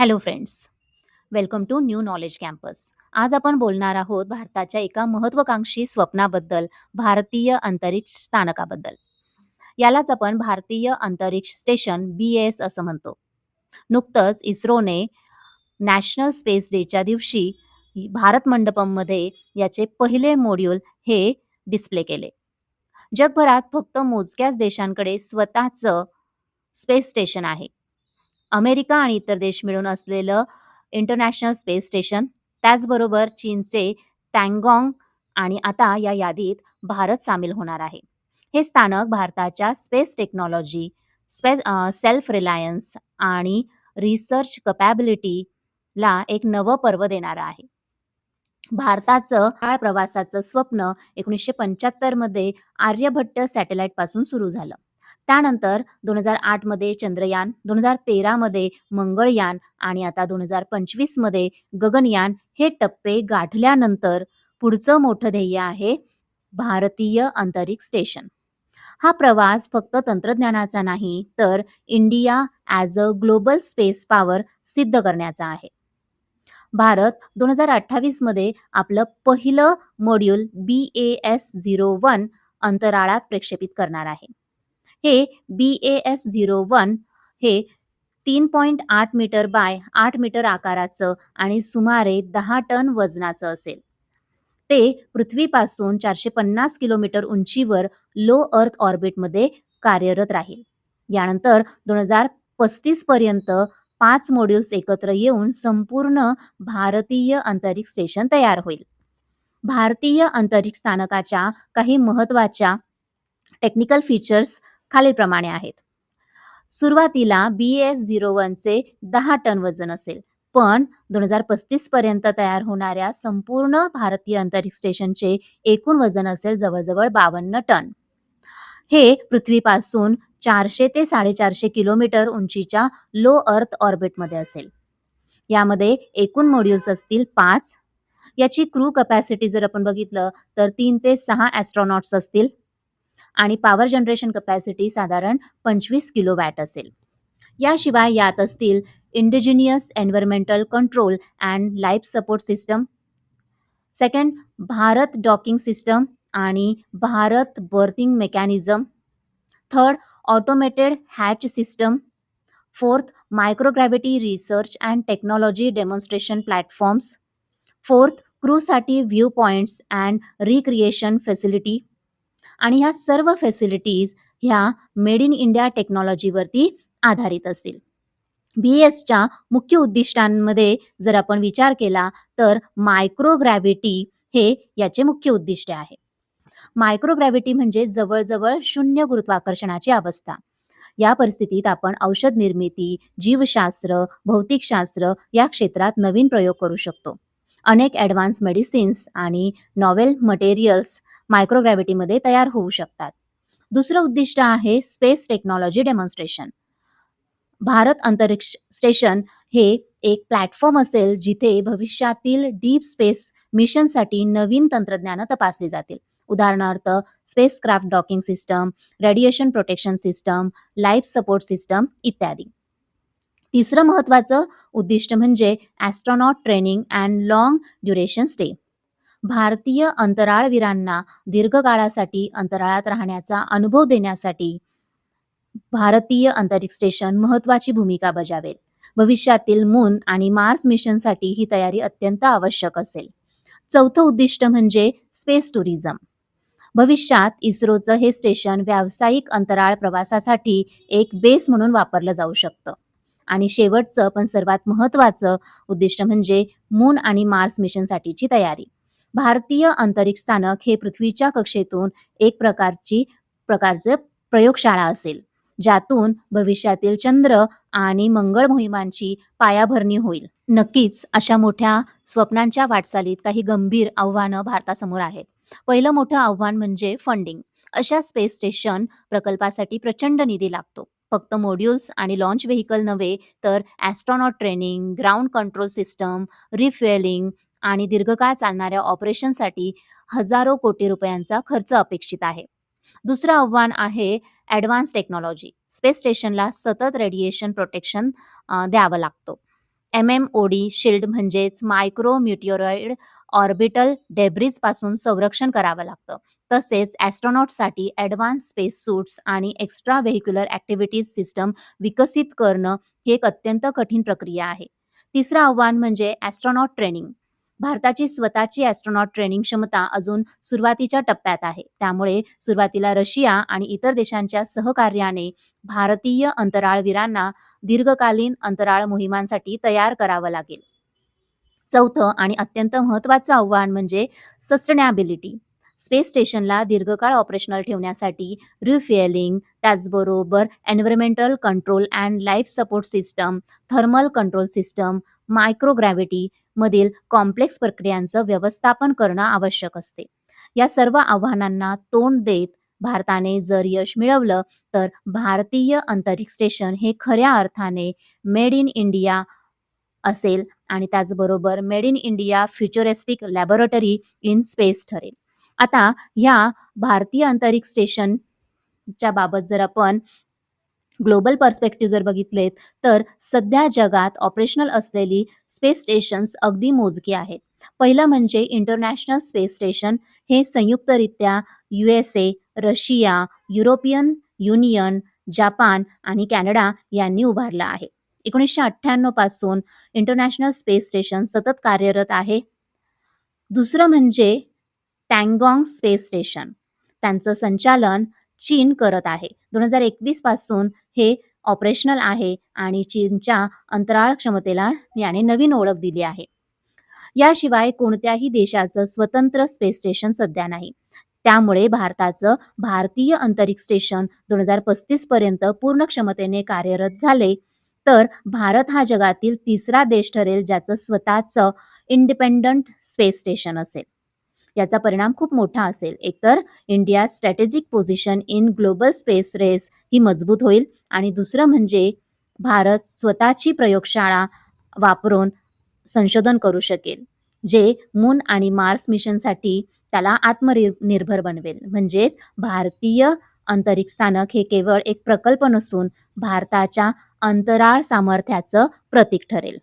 Hello friends welcome to new knowledge campus आज आपण बोलणार आहोत भारताच्या एका महत्वाकांक्षी स्वप्नाबद्दल भारतीय अंतरिक्ष स्थानकाबद्दल. यालाच आपण भारतीय अंतरिक्ष स्टेशन बी एस असं म्हणतो. नुकतंच इस्रोने नॅशनल स्पेस डेच्या दिवशी भारत मंडपममध्ये याचे पहिले मॉड्यूल हे डिस्प्ले केले. जगभरात फक्त मोजक्याच देशांकडे स्वतःचं स्पेस स्टेशन आहे. अमेरिका आणि इतर देश मिळून असलेलं इंटरनॅशनल स्पेस स्टेशन त्याचबरोबर चीनचे टँगॉंग आणि आता या यादीत भारत सामील होणार आहे. हे स्थानक भारताच्या space technology space self reliance आणि रिसर्च कपॅबिलिटीला एक नवं पर्व देणारं आहे. भारताचं काळ प्रवासाचं स्वप्न एकोणीसशे पंच्याहत्तरमध्ये आर्यभट्ट सॅटेलाइटपासून सुरू झालं. त्यानंतर दोन हजार आठमध्ये चंद्रयान दोन हजार तेरामध्ये मंगळयान आणि आता दोन हजार पंचवीसमध्ये गगनयान हे टप्पे गाठल्यानंतर पुढचं मोठं ध्येय आहे भारतीय अंतरिक्ष स्टेशन. हा प्रवास फक्त तंत्रज्ञानाचा नाही तर India as a global space power सिद्ध करण्याचा आहे. भारत दोन हजार अठ्ठावीसमध्ये आपलं पहिलं module B A S zero one अंतराळात प्रक्षेपित करणार आहे. हे B A S zero one हे तीन पॉईंट आठ मीटर बाय आठ मीटर आकाराचं आणि सुमारे दहा टन वजनाचं असेल. ते पृथ्वीपासून चारशे पन्नास किलोमीटर उंचीवर लो अर्थ ऑर्बिटमध्ये कार्यरत राहील. यानंतर दोन हजार पस्तीस पर्यंत पाच मॉड्यूल्स एकत्र येऊन संपूर्ण भारतीय अंतरिक्ष स्टेशन तयार होईल. भारतीय अंतरिक्ष स्थानकाच्या काही महत्त्वाच्या टेक्निकल फीचर्स खालीलप्रमाणे आहेत. सुरुवातीला बी एस झिरो वनचे दहा टन वजन असेल. पण दोन हजार पस्तीस पर्यंत तयार होणाऱ्या संपूर्ण भारतीय अंतरिक्ष स्टेशनचे एकूण वजन असेल जवळजवळ बावन्न टन. हे पृथ्वीपासून चारशे ते साडेचारशे किलोमीटर उंचीच्या लो अर्थ ऑर्बिटमध्ये असेल. यामध्ये एकूण मॉड्यूल्स असतील पाच. याची क्रू कपॅसिटी जर आपण बघितलं तर तीन ते सहा ॲस्ट्रॉनॉट्स असतील. आणि पॉवर जनरेशन कपॅसिटी साधारण पंचवीस किलो वॅट असेल. याशिवाय यात असतील indigenous environmental control and life support system second Bharat docking system आणि Bharat berthing mechanism third automated hatch system fourth microgravity research and technology demonstration platforms fourth क्रूसाठी view points and recreation facility आणि ह्या सर्व facilities ह्या made in India टेक्नॉलॉजीवरती आधारित असतील. बी एसच्या मुख्य उद्दिष्टांमध्ये जर आपण विचार केला तर मायक्रोग्रॅव्हिटी हे याचे मुख्य उद्दिष्ट आहे. मायक्रोग्रॅव्हिटी म्हणजे जवळजवळ शून्य गुरुत्वाकर्षणाची अवस्था. या परिस्थितीत आपण औषध निर्मिती जीवशास्त्र भौतिकशास्त्र या क्षेत्रात नवीन प्रयोग करू शकतो. अनेक ॲडव्हान्स मेडिसिन्स आणि नॉवेल मटेरियल्स मायक्रोग्रॅव्हिटीमध्ये तयार होऊ शकतात. दुसरं उद्दिष्ट आहे स्पेस टेक्नॉलॉजी डेमॉन्स्ट्रेशन भारत अंतरिक्ष स्टेशन हे एक प्लॅटफॉर्म असेल जिथे भविष्यातील डीप स्पेस मिशनसाठी नवीन तंत्रज्ञानं तपासली जातील. उदाहरणार्थ spacecraft docking system radiation protection system life support system इत्यादी. तिसरं महत्त्वाचं उद्दिष्ट म्हणजे astronaut training and long duration stay भारतीय अंतराळवीरांना दीर्घकाळासाठी अंतराळात राहण्याचा अनुभव देण्यासाठी भारतीय अंतरिक्ष स्टेशन महत्वाची भूमिका बजावेल. भविष्यातील मून आणि मार्स मिशनसाठी ही तयारी अत्यंत आवश्यक असेल. चौथं उद्दिष्ट म्हणजे स्पेस टुरिझम. भविष्यात इस्रोचं हे स्टेशन व्यावसायिक अंतराळ प्रवासासाठी एक बेस म्हणून वापरलं जाऊ शकतं. आणि शेवटचं पण सर्वात महत्त्वाचं उद्दिष्ट म्हणजे मून आणि मार्स मिशनसाठीची तयारी. भारतीय अंतरिक्ष स्थानक हे पृथ्वीच्या कक्षेतून एक प्रकारची प्रकारचं प्रयोगशाळा असेल ज्यातून भविष्यातील चंद्र आणि मंगळ मोहिमांची पायाभरणी होईल. नक्कीच अशा मोठ्या स्वप्नांच्या वाटचालीत काही गंभीर आव्हानं भारतासमोर आहेत. पहिलं मोठं आव्हान म्हणजे फंडिंग अशा स्पेस स्टेशन प्रकल्पासाठी प्रचंड निधी लागतो. फक्त मॉड्यूल्स आणि लॉन्च व्हेकल नव्हे तर astronaut training ground control system refuelling आणि दीर्घकाळ चालणाऱ्या ऑपरेशनसाठी हजारो कोटी रुपयांचा खर्च अपेक्षित आहे दुसरं आव्हान आहे ॲडव्हान्स टेक्नॉलॉजी स्पेस स्टेशनला सतत रेडिएशन प्रोटेक्शन द्यावं लागतो एम-एम-ओ-डी शिल्ड म्हणजेच मायक्रो मेटिओरॉइड ऑर्बिटल डेब्रिजपासून संरक्षण करावं लागतं. तसेच ॲस्ट्रॉनॉटसाठी ॲडव्हान्स स्पेस सूट्स आणि एक्स्ट्रा व्हेक्युलर ॲक्टिव्हिटीज सिस्टम विकसित करणं ही एक अत्यंत कठीण प्रक्रिया आहे. तिसरं आव्हान म्हणजे ॲस्ट्रॉनॉट ट्रेनिंग. भारताची स्वतःची ॲस्ट्रॉनॉट ट्रेनिंग क्षमता अजून सुरुवातीच्या टप्प्यात आहे. त्यामुळे सुरुवातीला रशिया आणि इतर देशांच्या सहकार्याने भारतीय अंतराळवीरांना दीर्घकालीन अंतराळ मोहिमांसाठी तयार करावं लागेल. चौथं आणि अत्यंत महत्त्वाचं आव्हान म्हणजे सस्टेनॅबिलिटी स्पेस स्टेशनला दीर्घकाळ ऑपरेशनल ठेवण्यासाठी रिफ्युएलिंग, त्याचबरोबर environmental control and life support system, thermal control system, microgravity मधील कॉम्प्लेक्स प्रक्रियांचं व्यवस्थापन करणं आवश्यक असते. या सर्व आव्हानांना तोंड देत भारताने जर यश मिळवलं, तर भारतीय अंतरिक्ष स्टेशन हे खऱ्या अर्थाने मेड इन इंडिया असेल आणि त्याचबरोबर made in India futuristic laboratory in space ठरेल. आता ह्या भारतीय अंतरिक्ष स्टेशनच्या बाबत जर आपण ग्लोबल पर्स्पेक्टिव्ह जर बघितलेत, तर सध्या जगात ऑपरेशनल असलेली स्पेस स्टेशन्स अगदी मोजकी आहेत. पहिलं म्हणजे इंटरनॅशनल स्पेस स्टेशन हे संयुक्तरित्या ए रशिया, युरोपियन युनियन, जापान आणि कॅनडा यांनी उभारलं आहे. 1998 पासून इंटरनॅशनल स्पेस स्टेशन सतत कार्यरत आहे. दुसरं म्हणजे टँगॉंग स्पेस स्टेशन. त्यांचं संचालन चीन करत आहे. 2021 पासून हे ऑपरेशनल आहे आणि चीनच्या अंतराळ क्षमतेला याने नवीन ओळख दिली आहे. याशिवाय कोणत्याही देशाचं स्वतंत्र स्पेस स्टेशन सध्या नाही. त्यामुळे भारताचं भारतीय अंतरिक्ष स्टेशन 2035 पर्यंत पूर्ण क्षमतेने कार्यरत झाले, तर भारत हा जगातील तिसरा देश ठरेल ज्याचं स्वतःचं इंडिपेंडंट स्पेस स्टेशन असेल. याचा परिणाम खूप मोठा असेल. एकतर India strategic position in global space race ही मजबूत होईल आणि दुसरं म्हणजे भारत स्वतःची प्रयोगशाळा वापरून संशोधन करू शकेल, जे मून आणि मार्स मिशनसाठी त्याला आत्मनिर्भर बनवेल. म्हणजेच भारतीय अंतरिक्ष स्थानक हे केवळ एक प्रकल्प नसून भारताच्या अंतराळ सामर्थ्याचं प्रतीक ठरेल.